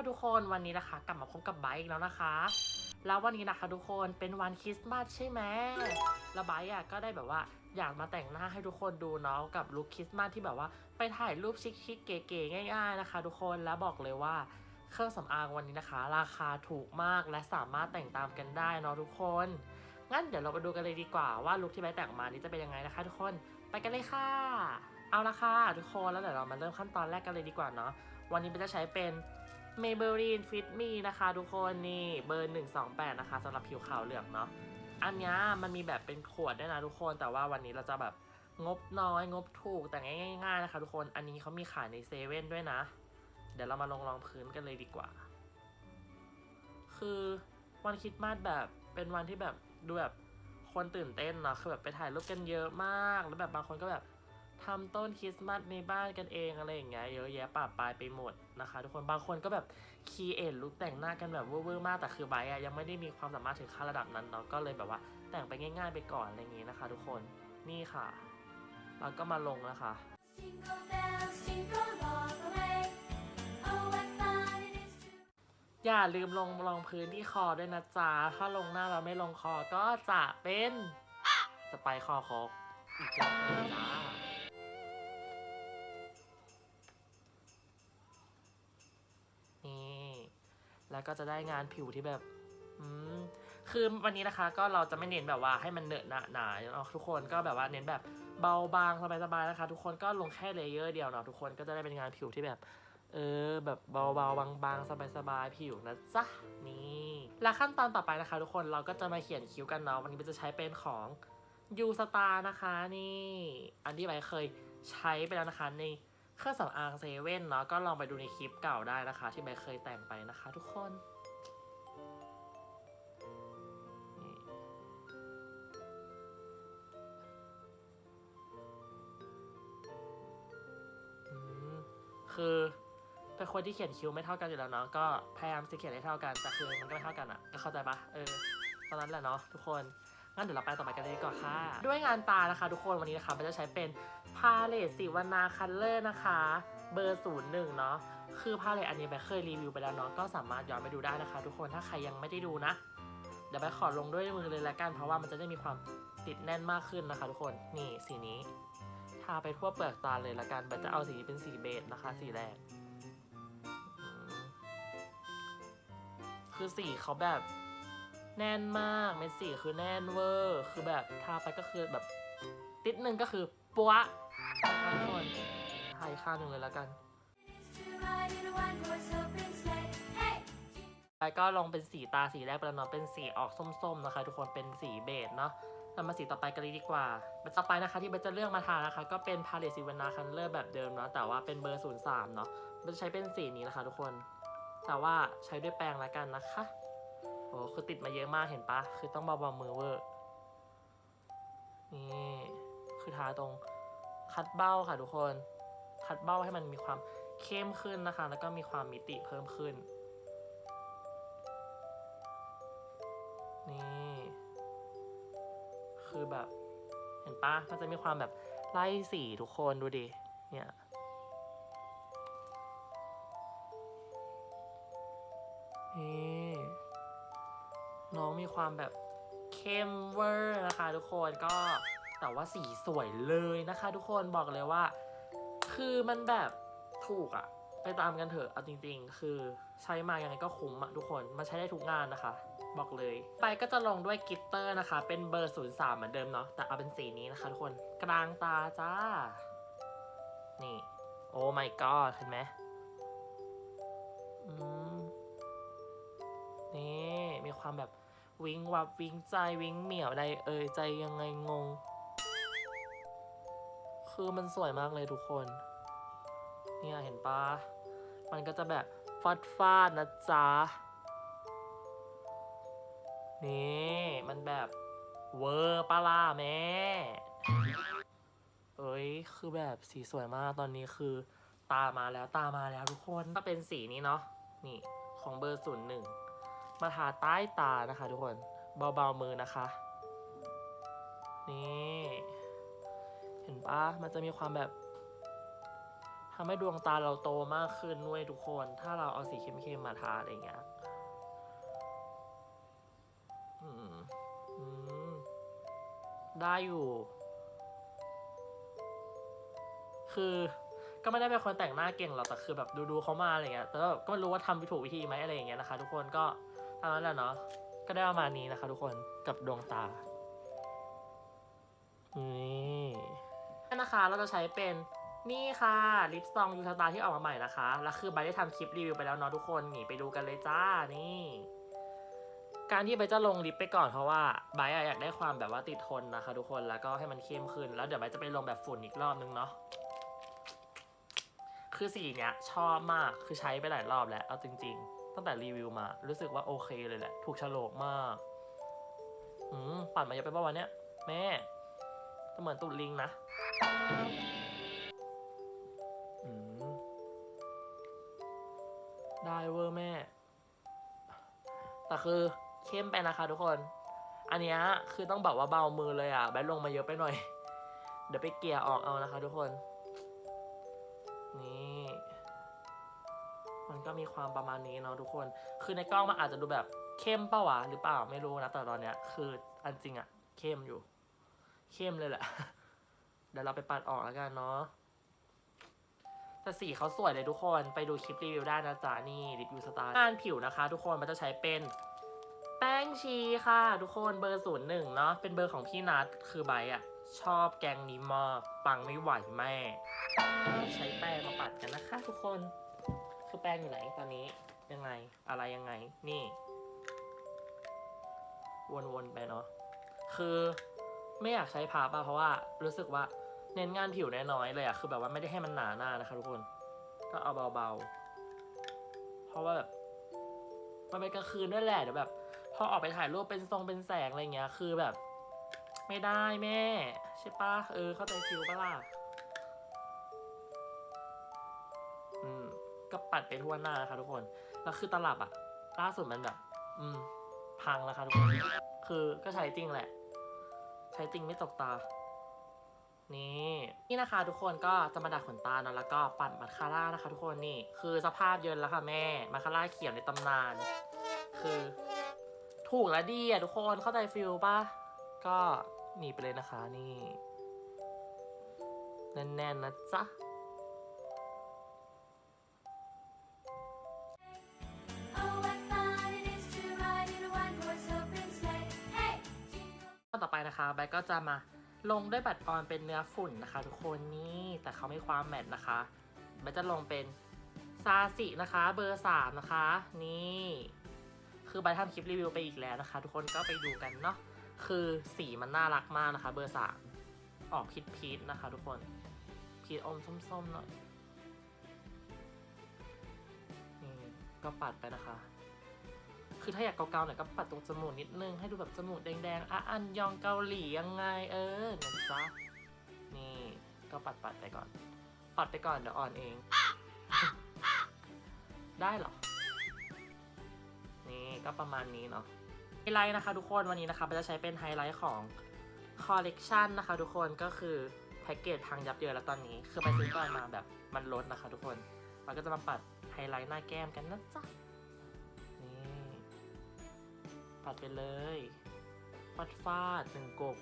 ค่ะทุกคนวันนี้นะคะ กลับมาพบกับไบค์อีกแล้วนะคะ แล้ววันนี้นะคะทุกคนเป็นวันคริสต์มาสใช่ไหมแล้วไบค์อะก็ได้แบบว่าอยากมาแต่งหน้าให้ทุกคนดูเนาะกับลุคคริสต์มาสที่แบบว่าไปถ่ายรูปชิคๆเก๋ๆง่ายๆนะคะ ทุกคนแล้วบอกเลยว่าเครื่องสำอางวันนี้นะคะ ราคาถูกมากและสามารถแต่งตามกันได้เนาะทุกคน งั้นเดี๋ยวเราไปดูกันเลยดีกว่าว่าลุคที่ไบค์แต่งมานี้จะเป็นยังไงนะคะ ทุกคนไปกันเลยค่ะเอาละค่ะทุกคนแล้วเดี๋ยวเรามาเริ่มขั้นตอนแรกกันเลยดีกว่าเนาะวันนี้เบนจะใช้เป็น Maybelline Fit Me นะคะ ทุกคนนี่เบอร์ 128 นะคะสำหรับผิวขาวเหลืองเนาะอันนี้มันมีแบบเป็นขวดด้วยนะทุกคน แต่ว่าวันนี้เราจะแบบงบน้อยงบถูกแต่ง่ายๆนะคะ ทุกคนอันนี้เขามีขายในเซเว่นด้วยนะ เดี๋ยวเรามาลองรองพื้นกันเลยดีกว่า คือวันคริดมาสแบบเป็นวันที่แบบดูแบบคนตื่นเต้นเนาะคือแบบไปถ่ายรูปกันเยอะมาก แล้วแบบบางคนก็แบบ ทำต้นคริสต์มาสในบ้านกันเองอะไรอย่างเงี้ยเยอะแยะป่าปลายไปหมดนะคะ ทุกคนบางคนก็แบบคีเอทลุคแต่งหน้ากันแบบเวอร์มากแต่คือไบอะยังไม่ได้มีความสามารถถึงขั้นระดับนั้นเนาะก็เลยแบบว่าแต่งไปง่าย ๆ ไปก่อนอะไรอย่างงี้นะคะ ทุกคนนี่ค่ะเราก็มาลงนะคะ อย่าลืมลงรองพื้นที่คอด้วยนะจ๊ะถ้าลงหน้าเราไม่ลงคอก็จะเป็นสไปคอคอกอีกแล้วจ้า แล้วก็จะได้งานผิวที่แบบอืมคือวันนี้นะคะก็เราจะไม่เน้นแบบว่าให้มันเนอะหนะหนาเนาะทุกคนก็แบบว่าเน้นแบบเบาบางสบายๆนะคะ ทุกคนก็ลงแค่เลเยอร์เดียวเนาะทุกคนก็จะได้เป็นงานผิวที่แบบ เออ แบบเบาๆบางๆสบายๆผิวนะจ๊ะนี่และขั้นตอนต่อไปนะคะ ทุกคนเราก็จะมาเขียนคิ้วกันเนาะวันนี้จะใช้เป็นของยูสตาร์นะคะนี่ อันที่ใบเคยใช้ไปแล้วนะคะใน เครื่องสำอางเซเว่นเนาะก็ลองไปดูในคลิปเก่าได้นะคะ ที่ใบเคยแต่งไปนะคะ ทุกคนคือเป็นคนที่เขียนคิ้วไม่เท่ากันอยู่แล้วเนาะก็พยายามจะเขียนให้เท่ากันแต่คือมันก็ไม่เท่ากันอะ่ะก็เข้าใจปะเออตอนนั้นแหละเนาะทุกคนงั้นเดี๋ยวเราไปต่อไปกันเลยดีกว่อนค่ะ ด้วยงานตานะคะ ทุกคนวันนี้นะคะมันจะใช้เป็น พาเลตสีวรรณาคัลเลอร์นะคะ เบอร์ศูนย์หนึ่งเนาะคือพาเลตอันนี้ไปเคยรีวิวไปแล้วเนาะก็สามารถย้อนไปดูได้นะคะ ทุกคนถ้าใครยังไม่ได้ดูนะ เดี๋ยวไปขอลงด้วยมือเลยละกัน เพราะว่ามันจะได้มีความติดแน่นมากขึ้นนะคะ ทุกคนนี่สีนี้ทาไปทั่วเปลือกตาเลยละกันมัจะเอาสีนี้เป็นสีเบจนะคะ สีแรก คือสีเขาแบบแน่นมากเม็ดสีคือแน่นเวอร์ คือแบบทาไปก็คือแบบติดหนึ่งก็คือปัว นะคะทุกคนทาอีกข้างหนึ่งเลยและกันแล้วก็ลงเป็นสีตาสีแรกไปแล้วเนาะเป็นสีออกส้มๆนะคะ ทุกคนเป็นสีเบจเนาะเรามาสีต่อไปกันเลยดีกว่าต่อไปนะคะที่เบจะเลือกมาทานะคะ ก็เป็นพาเลตสีวรรณาคันเลอร์แบบเดิมเนาะแต่ว่าเป็นเบอร์ 03 เนาะเบนจะใช้เป็นสีนี้นะคะทุกคน แต่ว่าใช้ด้วยแปรงแล้วกันนะคะโอ้คือติดมาเยอะมากเห็นปะคือต้องเบาๆมือเวอร์นี่คือทาตรง คัดเบ้าค่ะทุกคน คัดเบ้าให้มันมีความเข้มขึ้นนะคะ แล้วก็มีความมิติเพิ่มขึ้น นี่ คือแบบ เห็นปะมันจะมีความแบบไล่สีทุกคนดูดิ เนี่ยนี่น้องมีความแบบเข้มเวอร์นะคะทุกคนก็ แต่ว่าสีสวยเลยนะคะ ทุกคนบอกเลยว่า คือมันแบบถูกอะไปตามกันเถอะเอาจริง ๆ คือใช้มายังไงก็คุ้มอะทุกคนมันใช้ได้ทุกงานนะคะ บอกเลย ไปก็จะลงด้วยกิตเตอร์นะคะ เป็นเบอร์ 03 เหมือนเดิมเนาะแต่เอาเป็นสีนี้นะคะ ทุกคนกลางตาจ้า นี่ โอ้ my god เห็นไหมอืมนี่ มีความแบบวิงวับวิงใจวิงเหมี่ยวใดเอ่ยใจยังไงงง คือมันสวยมากเลยทุกคน เนี่ยเห็นปะมันก็จะแบบฟาดฟาดนะจ๊ะ นี่มันแบบเวอร์ปะล่ะแม่ เอ้ย คือแบบสีสวยมากตอนนี้คือ ตามาแล้วตามาแล้วทุกคนก็เป็นสีนี้เนาะ นี่ของเบอร์ศูนย์หนึ่งมาทาใต้ตานะคะทุกคน เบาๆมือนะคะ ปะมันจะมีความแบบทำให้ดวงตาเราโตมากขึ้นด้วยทุกคน ถ้าเราเอาสีเข้มๆมาทาอะไรเงี้ยได้อยู่ คือก็ไม่ได้เป็นคนแต่งหน้าเก่งหรอกแต่คือแบบดูๆเขามาอะไรเงี้ยแต่ก็ไม่รู้ว่าทำถูกวิธีไหมอะไรอย่างเงี้ยนะคะ ทุกคนก็ตามนั้นแหละเนาะก็ได้ประมาณนี้นะคะ ทุกคนกับดวงตานี่ นะคะเราจะใช้เป็นนี่ค่ะลิปซองยูทาตาที่ออกมาใหม่นะคะ แล้วคือใบได้ทำคลิปรีวิวไปแล้วเนาะทุกคนนี่ไปดูกันเลยจ้านี่ การที่ใบจะลงลิปไปก่อนเพราะว่าใบอยากได้ความแบบว่าติดทนนะคะ ทุกคนแล้วก็ให้มันเข้มขึ้น แล้วเดี๋ยวใบจะไปลงแบบฝุ่นอีกรอบนึงเนาะคือสีเนี้ยชอบมากคือใช้ไปหลายรอบแล้วเอาจริง ๆ ตั้งแต่รีวิวมา รู้สึกว่าโอเคเลยแหละ ถูกฉลกมากอืมปั่นมาเยอะไปป่าววันเนี้ยแม่เหมือนตุดลิงนะ อืมได้เวอร์แม่ แต่คือเข้มไปนะคะทุกคน อันเนี้ยคือต้องบอกว่าเบามือเลยอะ แบทลงมาเยอะไปหน่อย เดี๋ยวไปเกลี่ยออกเอานะคะทุกคน นี่ มันก็มีความประมาณนี้เนาะทุกคน คือในกล้องมันอาจจะดูแบบเข้มเปล่าวะหรือเปล่าไม่รู้นะแต่ตอนเนี้ย คืออันจริงอะเข้มอยู่ เข้มเลยแหละ เดี๋ยวเราไปปัดออกแล้วกันเนาะแต่สีเขาสวยเลยทุกคนไปดูคลิปรีวิวได้นะจ๊ะนี่รีวิวสไตล์งานผิวนะคะ ทุกคนมันจะใช้เป็นแป้งชีค่ะ ทุกคนเบอร์ศูนย์หนึ่งเนาะเป็นเบอร์ของพี่นัทคือใบอะชอบแกงนี้มากปังไม่ไหวแม่ ใช้แป้งมาปัดกันนะคะ ทุกคน คือแป้งอยู่ไหนตอนนี้ยังไงอะไรยังไง นี่ วนๆไปเนาะคือไม่อยากใช้พาปะเพราะว่ารู้สึกว่า เน้นงานผิวน้อยๆเลยอะคือแบบว่าไม่ได้ให้มันหนาหน้านะคะทุกคน ก็เอาเบาๆ เพราะว่าแบบมันเป็นกลางคืนด้วยแหละเดี๋ยวแบบ พอออกไปถ่ายรูปเป็นทรงเป็นแสงอะไรเงี้ย คือแบบ ไม่ได้แม่ ใช่ปะเออเข้าใจฟิลปะล่ะอืมก็ปัดไปทั่วหน้านะคะทุกคนแล้วคือตลับอะล่าสุดมันแบบ อืม พังแล้วค่ะทุกคน คือก็ใช้จริงแหละ ใช้จริงไม่ตกตา นี่ นี่นะคะ ทุกคนก็จะมาดัดขนตาเนอะแล้วก็ปัดมาสคาร่านะคะ ทุกคนนี่คือสภาพเยินแล้วค่ะแม่มาสคาร่าเขียวในตำนาน คือ ถูกและดีอะทุกคนเข้าใจฟิลป่ะก็หนีไปเลยนะคะนี่แน่นๆนะจ๊ะ Oh, what fun it is to ride in a one-horse open sleigh. Hey, jingle. ตอนต่อไปนะคะแบทก็จะมา ลงด้วยบัตรออนเป็นเนื้อฝุ่นนะคะ ทุกคนนี่แต่เขาไม่ความแมทนะคะแบทจะลงเป็นซาสินะคะเบอร์สามนะคะ นี่คือแบททำคลิปรีวิวไปอีกแล้วนะคะ ทุกคนก็ไปดูกันเนาะคือสีมันน่ารักมากนะคะ เบอร์สามออกพีชพีชนะคะ ทุกคนพีชอมส้มๆหน่อยนี่ก็ปัดไปนะคะ คือถ้าอยากเกาๆหน่อยก็ปัดตรงจมูกนิดนึงให้ดูแบบจมูกแดงๆอะอันยองเกาหลียังไงเออนะจ๊ะนี่ก็ปัดๆไปก่อน ปัดไปก่อนเดี๋ยวอ่อนเอง ได้เหรอ นี่ก็ประมาณนี้เนาะไฮไลท์นะคะทุกคนวันนี้นะคะเราจะใช้เป็นไฮไลท์ของคอลเลกชันนะคะทุกคนก็คือแพ็กเกจพังยับเยินแล้วตอนนี้ คือไปซื้อก่อนมาแบบมันลดนะคะทุกคนเราก็จะมาปัดไฮไลท์หน้าแก้มกันนะจ๊ะัดไปเลยฟาดฟาดหนึ่งกบ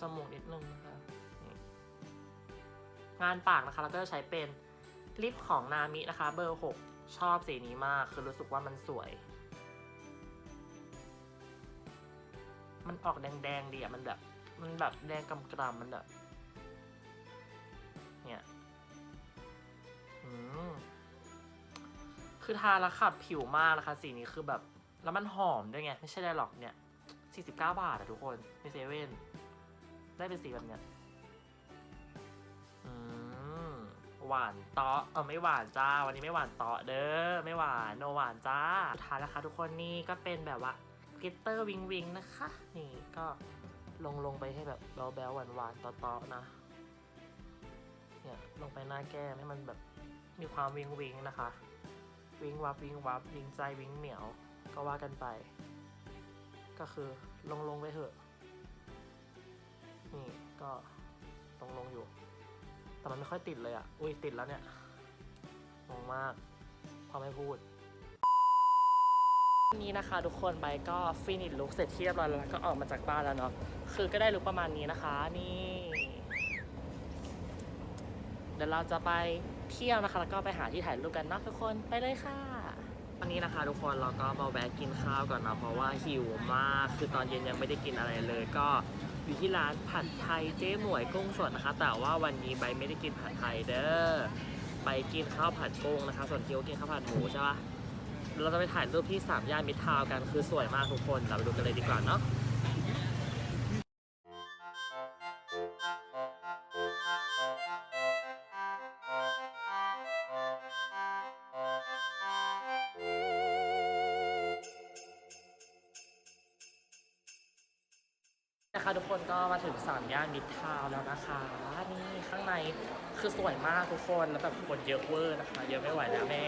จมูกนิดนึงนะคะ งานปากนะคะ เราก็จะใช้เป็นลิปของนามินะคะ เบอร์ 6 ชอบสีนี้มาก คือรู้สึกว่ามันสวย มันออกแดงๆดีอะมันแบบ มันแบบแดงกำกรำมันแบบเนี่ยอืมคือทาแล้วขับผิวมากนะคะ สีนี้คือแบบ แล้วมันหอมด้วยไง ไม่ใช่ได้หรอกเนี่ย 49 บาทอะทุกคนในเซเว่นได้เป็นสีแบบเนี้ยอืมหวานเตาะเออไม่หวานจ้า วันนี้ไม่หวานเตาะเด้อไม่หวานโนหวานจ้าสุดท้ายแล้วค่ะทุกคนนี่ก็เป็นแบบว่า กลิตเตอร์วิงวิงนะคะ นี่ก็ ลงลงไปให้แบบแบลแบลหวานหวานๆเตาะๆนะ เนี่ยลงไปหน้าแก้มให้มันแบบมีความวิงวิงนะคะ วิงวับวิงวับวิงใจวิงเหมียว ก็ว่ากันไป ก็คือลงลงไปเถอะ นี่ก็ลงลงอยู่ แต่มันไม่ค่อยติดเลยอะ อุ้ยติดแล้วเนี่ยงงมากพอไม่พูด นนี้นะคะทุกคนใบก็ฟินิชลุกเสร็จที่เรียบร้อยแล้วก็ออกมาจากบ้านแล้วเนาะคือก็ได้ลุกประมาณนี้นะคะ นี่ เดี๋ยวเราจะไปเที่ยวนะคะ แล้วก็ไปหาที่ถ่ายรูปกันเนาะทุกคนไปเลยค่ะวันนี้นะคะทุกคนเราก็มาแวะกินข้าวก่อนนะเพราะว่าหิวมากคือตอนเย็นยังไม่ได้กินอะไรเลย ก็อยู่ที่ร้านผัดไทยเจ๊หมวยกุ้งสดนะคะ แต่ว่าวันนี้ใบไม่ได้กินผัดไทยเด้อไปกินข้าวผัดกุ้งนะคะ ส่วนคิวกินข้าวผัดหมูใช่ปะ เราจะไปถ่ายรูปที่สามย่านมิตรทาวน์กันคือสวยมากทุกคนเราไปดูกันเลยดีกว่าเนาะนะคะทุกคนก็มาถึงสามย่านมิตรทาวน์แล้วนะคะนี่ข้างในคือสวยมากทุกคนแล้วแบบคนเยอะเวอร์นะคะ เยอะไม่ไหวแล้วแม่